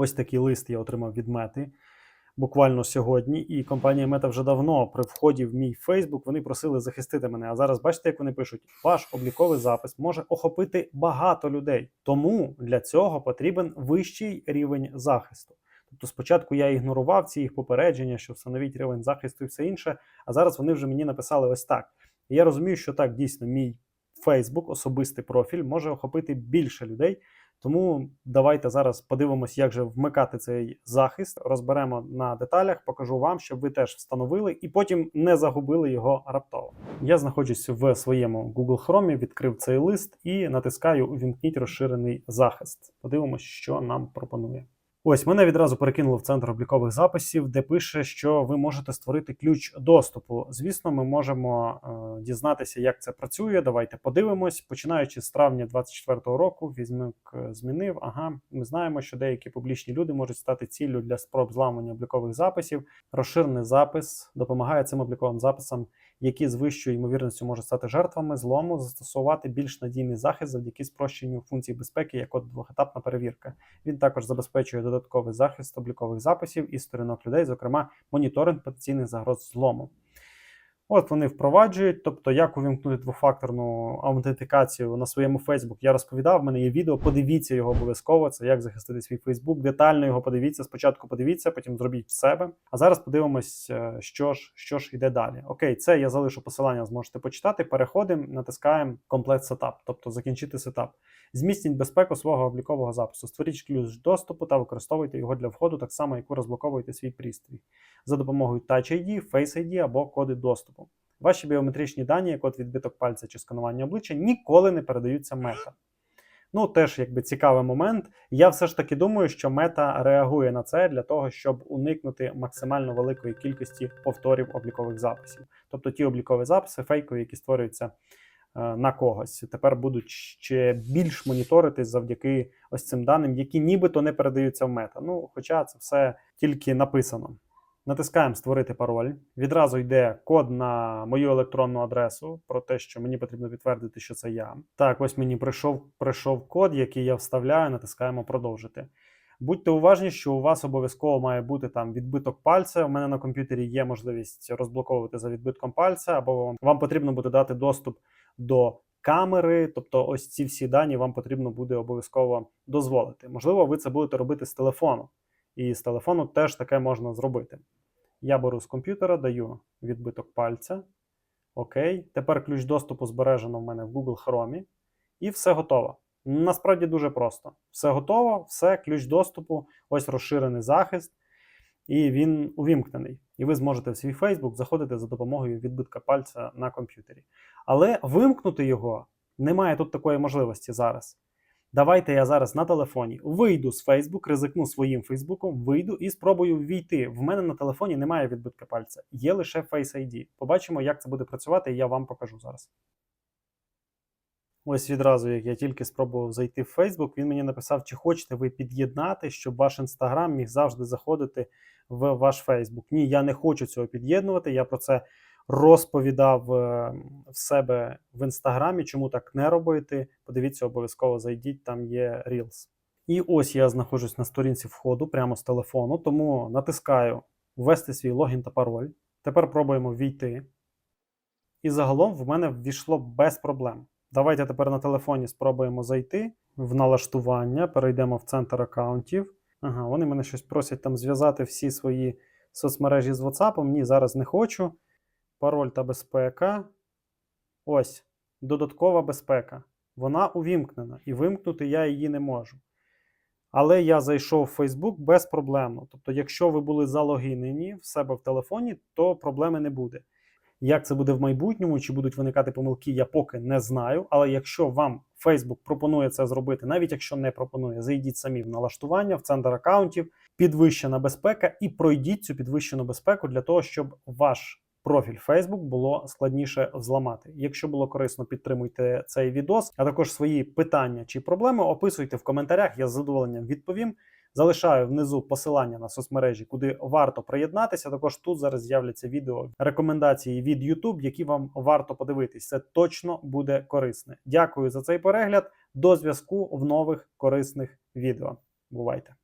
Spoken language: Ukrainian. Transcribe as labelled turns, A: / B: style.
A: Ось такий лист я отримав від мети буквально сьогодні. І компанія Мета вже давно при вході в мій Фейсбук вони просили захистити мене. А зараз бачите, як вони пишуть: ваш обліковий запис може охопити багато людей. Тому для цього потрібен вищий рівень захисту. Тобто спочатку я ігнорував ці їх попередження, що встановіть рівень захисту і все інше. А зараз вони вже мені написали ось так. І я розумію, що так дійсно мій Facebook, особистий профіль, може охопити більше людей. Тому давайте зараз подивимось, як же вмикати цей захист. Розберемо на деталях, покажу вам, щоб ви теж встановили і потім не загубили його раптово. Я знаходжусь в своєму Google Chrome, відкрив цей лист і натискаю Увімкніть розширений захист. Подивимось, що нам пропонує. Ось мене відразу перекинуло в центр облікових записів, де пише, що ви можете створити ключ доступу. Звісно, ми можемо е, дізнатися, як це працює. Давайте подивимось. Починаючи з травня 2024 року, візьмик е, змінив. Ага, ми знаємо, що деякі публічні люди можуть стати ціллю для спроб зламання облікових записів. Розширений запис допомагає цим обліковим записам, які з вищою ймовірністю можуть стати жертвами злому, застосувати більш надійний захист завдяки спрощенню функцій безпеки, як от двохетапна перевірка. Він також забезпечує додатковий захист облікових записів і сторінок людей, зокрема моніторинг потенційних загроз злому. От вони впроваджують, тобто як увімкнути двофакторну аутентифікацію на своєму Facebook. Я розповідав, в мене є відео. Подивіться його обов'язково. Це як захистити свій Facebook. Детально його подивіться. Спочатку подивіться, потім зробіть в себе. А зараз подивимось, е, що ж що ж іде далі. Окей, це я залишу посилання, зможете почитати. Переходимо, натискаємо комплект сетап, тобто закінчити сетап. Зміцніть безпеку свого облікового запису. Створіть ключ доступу та використовуйте його для входу, так само, як ви розблоковуєте свій пристрій за допомогою Touch ID, Face ID або коди доступу. Ваші біометричні дані, як от відбиток пальця чи сканування обличчя, ніколи не передаються мета. Ну, теж якби цікавий момент. Я все ж таки думаю, що мета реагує на це для того, щоб уникнути максимально великої кількості повторів облікових записів. Тобто ті облікові записи, фейкові, які створюються е, на когось, тепер будуть ще більш моніторитись завдяки ось цим даним, які нібито не передаються в мета. Ну, хоча це все тільки написано. Натискаємо Створити пароль. Відразу йде код на мою електронну адресу про те, що мені потрібно підтвердити, що це я. Так, ось мені прийшов, прийшов код, який я вставляю, натискаємо продовжити. Будьте уважні, що у вас обов'язково має бути там відбиток пальця. У мене на комп'ютері є можливість розблоковувати за відбитком пальця, або вам, вам потрібно буде дати доступ до камери. Тобто, ось ці всі дані вам потрібно буде обов'язково дозволити. Можливо, ви це будете робити з телефону. І з телефону теж таке можна зробити. Я беру з комп'ютера, даю відбиток пальця. Окей. Тепер ключ доступу збережено в мене в Google Chrome. І все готово. Насправді дуже просто. Все готово, все, ключ доступу, ось розширений захист, і він увімкнений. І ви зможете в свій Facebook заходити за допомогою відбитка пальця на комп'ютері. Але вимкнути його немає тут такої можливості зараз. Давайте я зараз на телефоні вийду з Facebook, ризикну своїм Фейсбуком, вийду і спробую ввійти. В мене на телефоні немає відбитка пальця, є лише Face ID. Побачимо, як це буде працювати, і я вам покажу зараз. Ось відразу, як я тільки спробував зайти в Facebook, він мені написав, чи хочете ви під'єднати, щоб ваш Instagram міг завжди заходити в ваш Facebook. Ні, я не хочу цього під'єднувати. Я про це розповідав е, в себе в інстаграмі, чому так не робити. Подивіться, обов'язково зайдіть, там є Reels. І ось я знаходжусь на сторінці входу прямо з телефону, тому натискаю ввести свій логін та пароль. Тепер пробуємо ввійти. І загалом в мене ввійшло без проблем. Давайте тепер на телефоні спробуємо зайти в налаштування, перейдемо в центр аккаунтів. Ага, вони мене щось просять там зв'язати всі свої соцмережі з WhatsApp. Ні, зараз не хочу пароль та безпека. Ось, додаткова безпека. Вона увімкнена, і вимкнути я її не можу. Але я зайшов в Facebook безпроблемно. Тобто, якщо ви були залогінені в себе в телефоні, то проблеми не буде. Як це буде в майбутньому, чи будуть виникати помилки, я поки не знаю. Але якщо вам Facebook пропонує це зробити, навіть якщо не пропонує, зайдіть самі в налаштування, в центр аккаунтів, підвищена безпека, і пройдіть цю підвищену безпеку для того, щоб ваш профіль Facebook було складніше взламати. Якщо було корисно, підтримуйте цей відос, а також свої питання чи проблеми описуйте в коментарях. Я з задоволенням відповім. Залишаю внизу посилання на соцмережі, куди варто приєднатися. Також тут зараз з'являться відео рекомендації від YouTube, які вам варто подивитись. Це точно буде корисне. Дякую за цей перегляд. До зв'язку в нових корисних відео. Бувайте!